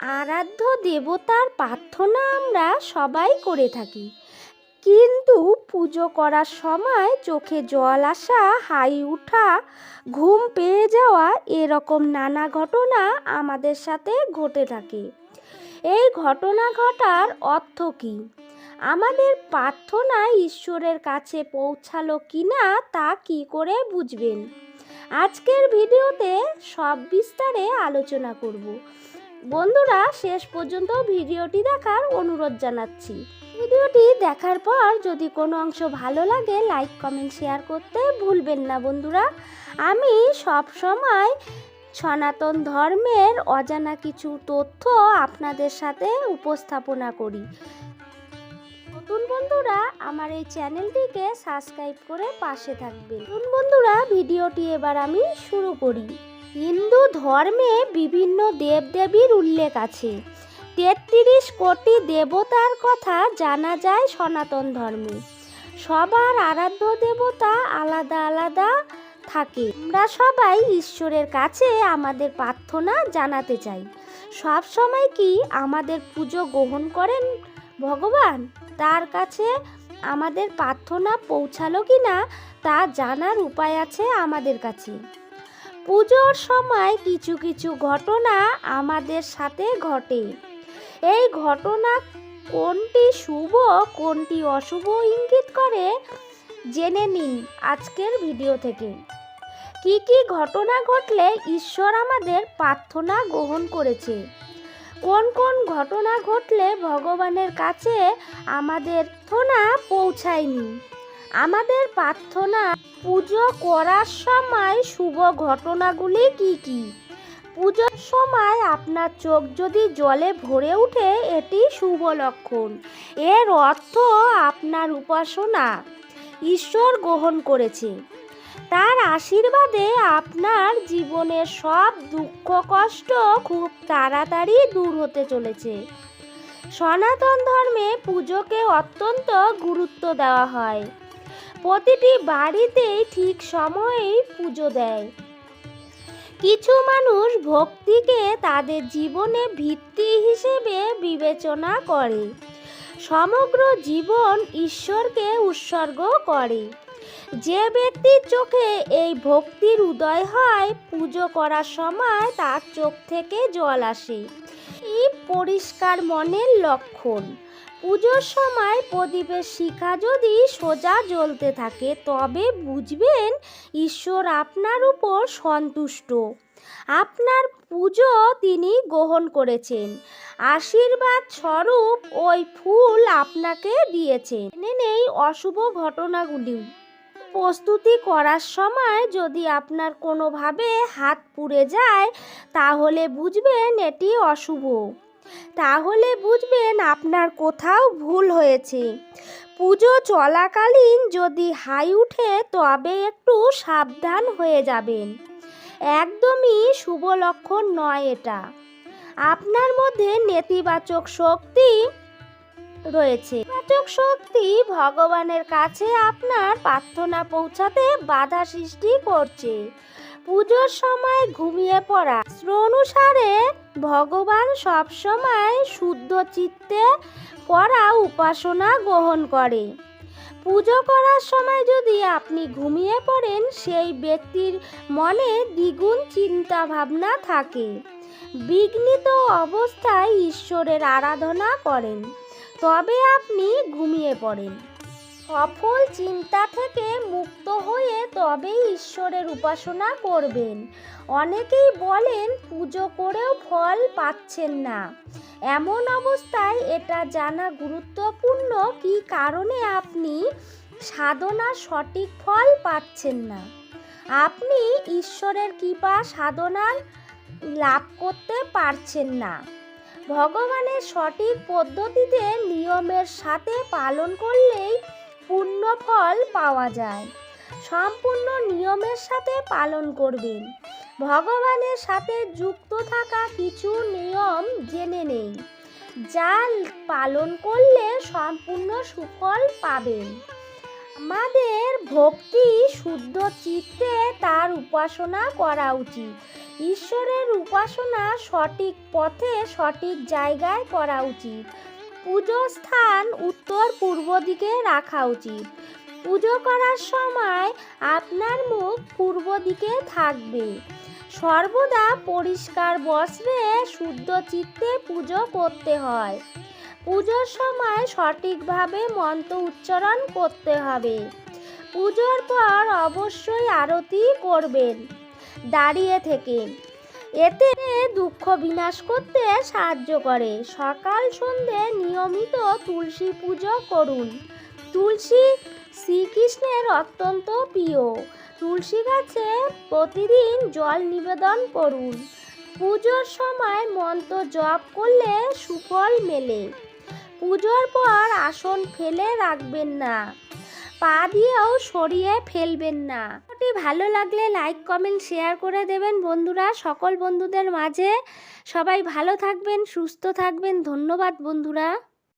আরাধ্য দেবতার প্রার্থনা আমরা সবাই করে থাকি। কিন্তু পুজো করার সময় চোখে জল আসা, হাই উঠা, ঘুম পেয়ে যাওয়া এরকম নানা ঘটনা আমাদের সাথে ঘটে থাকে। এই ঘটনা ঘটার অর্থ কী? আমাদের প্রার্থনা ঈশ্বরের কাছে পৌঁছালো কি না তা কি করে বুঝবেন? আজকের ভিডিওতে সব বিস্তারে আলোচনা করব। বন্ধুরা, শেষ পর্যন্ত ভিডিওটি দেখার অনুরোধ জানাচ্ছি। ভিডিওটি দেখার পর যদি কোনো অংশ ভালো লাগে, লাইক, কমেন্ট, শেয়ার করতে ভুলবেন না বন্ধুরা। আমি সব সময় সনাতন ধর্মের অজানা কিছু তথ্য আপনাদের সাথে উপস্থাপনা করি। নতুন বন্ধুরা, আমার এই চ্যানেলটিকে সাবস্ক্রাইব করে পাশে থাকবেন। নতুন বন্ধুরা, ভিডিওটি এবার আমি শুরু করি। হিন্দু ধর্মে বিভিন্ন দেবদেবীর উল্লেখ আছে। তেত্রিশ কোটি দেবতার কথা জানা যায় সনাতন ধর্মে। সবার আরাধ্য দেবতা আলাদা আলাদা থাকে। আমরা সবাই ঈশ্বরের কাছে আমাদের প্রার্থনা জানাতে চাই। সব সময় কি আমাদের পুজো গ্রহণ করেন ভগবান? তার কাছে আমাদের প্রার্থনা পৌঁছালো কি না তা জানার উপায় আছে আমাদের কাছে। পুজোর সময় কিছু কিছু ঘটনা আমাদের সাথে ঘটে। এই ঘটনা কোনটি শুভ, কোনটি অশুভ ইঙ্গিত করে জেনে নিন আজকের ভিডিও থেকে। কি কি ঘটনা ঘটলে ঈশ্বর আমাদের প্রার্থনা গ্রহণ করেছে? কোন কোন ঘটনা ঘটলে ভগবানের কাছে আমাদের প্রার্থনা পৌঁছায়নি? আমাদের প্রার্থনা, পুজো করার সময় শুভ ঘটনাগুলি কি কি? পুজোর সময় আপনার চোখ যদি জলে ভরে ওঠে, এটি শুভ লক্ষণ। এর অর্থ আপনার উপাসনা ঈশ্বর গ্রহণ করেছে। তার আশীর্বাদে আপনার জীবনের সব দুঃখ, কষ্ট খুব তাড়াতাড়ি দূর হতে চলেছে। সনাতন ধর্মে পুজোকে অত্যন্ত গুরুত্ব দেওয়া হয়। প্রতিটি বাড়িতেই ঠিক সময়েই পুজো দেয়। কিছু মানুষ ভক্তিকে তাদের জীবনে ভিত্তি হিসেবে বিবেচনা করে। সমগ্র জীবন ঈশ্বরকে উৎসর্গ করে। যে ব্যক্তির চোখে এই ভক্তির উদয় হয়, পুজো করার সময় তার চোখ থেকে জল আসে। এই পরিষ্কার মনের লক্ষণ। পুজোর সময় প্রদীপের শিখা যদি সোজা জ্বলতে থাকে, তবে বুঝবেন ঈশ্বর আপনার উপর সন্তুষ্ট। আপনার পুজো তিনি গ্রহণ করেছেন। আশীর্বাদ স্বরূপ ওই ফুল আপনাকে দিয়েছেন। জেনে নেই অশুভ ঘটনাগুলি। প্রস্তুতি করার সময় যদি আপনার কোনোভাবে হাত পুড়ে যায়, তাহলে বুঝবেন এটি অশুভ। তাহলে বুঝবেন আপনার কোথাও ভুল হয়েছে। পুজো চলাকালীন যদি হাই উঠে তবে একটু সাবধান হয়ে যাবেন। একদমই শুভ লক্ষণ নয় এটা। আপনার মধ্যে নেতিবাচক শক্তি রয়েছে। নেতিবাচক শক্তি ভগবানের কাছে আপনার প্রার্থনা পৌঁছাতে বাধা সৃষ্টি করছে। পুজোর সময় ঘুমিয়ে পড়া। অনুসারে ভগবান সবসময় শুদ্ধ চিত্তে করা উপাসনা গ্রহণ করে। পুজো করার সময় যদি আপনি ঘুমিয়ে পড়েন, সেই ব্যক্তির মনে দ্বিগুণ চিন্তা ভাবনা থাকে। বিঘ্নিত অবস্থায় ঈশ্বরের আরাধনা করেন। তবে আপনি ঘুমিয়ে পড়েন। সফল চিন্তা থেকে মুক্ত হয়ে তবেই ঈশ্বরের উপাসনা করবেন। অনেকেই বলেন, পুজো করেও ফল পাচ্ছেন না। এমন অবস্থায় এটা জানা গুরুত্বপূর্ণ কি কারণে আপনি সাধনা সঠিক ফল পাচ্ছেন না? আপনি ঈশ্বরের কৃপা সাধনার লাভ করতে পারছেন না। ভগবানের সঠিক পদ্ধতিতে নিয়মের সাথে পালন করলেই পূর্ণ ফল পাওয়া যায়। সম্পূর্ণ নিয়মের সাথে পালন করবেন। ভগবানের সাথে যুক্ত থাকা কিছু নিয়ম জেনে নেই যা পালন করলে সম্পূর্ণ সুফল পাবেন। আমাদের ভক্তি শুদ্ধ চিত্তে তার উপাসনা করা উচিত। ঈশ্বরের উপাসনা সঠিক পথে সঠিক জায়গায় করা উচিত। পুজো স্থান উত্তর পূর্ব দিকে রাখা উচিত। পুজো করার সময় আপনার মুখ পূর্ব দিকে থাকবে। সর্বদা পরিষ্কার বস্ত্রে শুদ্ধ চিত্তে পুজো করতে হয়। পুজোর সময় সঠিকভাবে মন্ত্র উচ্চারণ করতে হবে। পুজোর পর অবশ্যই আরতি করবেন। দাঁড়িয়ে থেকে এতে দুঃখ বিনাশ করতে সাহায্য করে। সকাল সন্ধে নিয়মিত তুলসী পুজো করুন। তুলসী শ্রীকৃষ্ণের অত্যন্ত প্রিয়। তুলসী গাছে প্রতিদিন জল নিবেদন করুন। পুজোর সময় মন্ত্র জপ করলে সুফল মেলে। পুজোর পর আসন ফেলে রাখবেন না। পা দিয়েও সরিয়ে ফেলবেন না। ভিডিওটি ভালো লাগলে লাইক, কমেন্ট, শেয়ার করে দেবেন বন্ধুরা। সকল বন্ধুদের মাঝে সবাই ভালো থাকবেন, সুস্থ থাকবেন। ধন্যবাদ বন্ধুরা।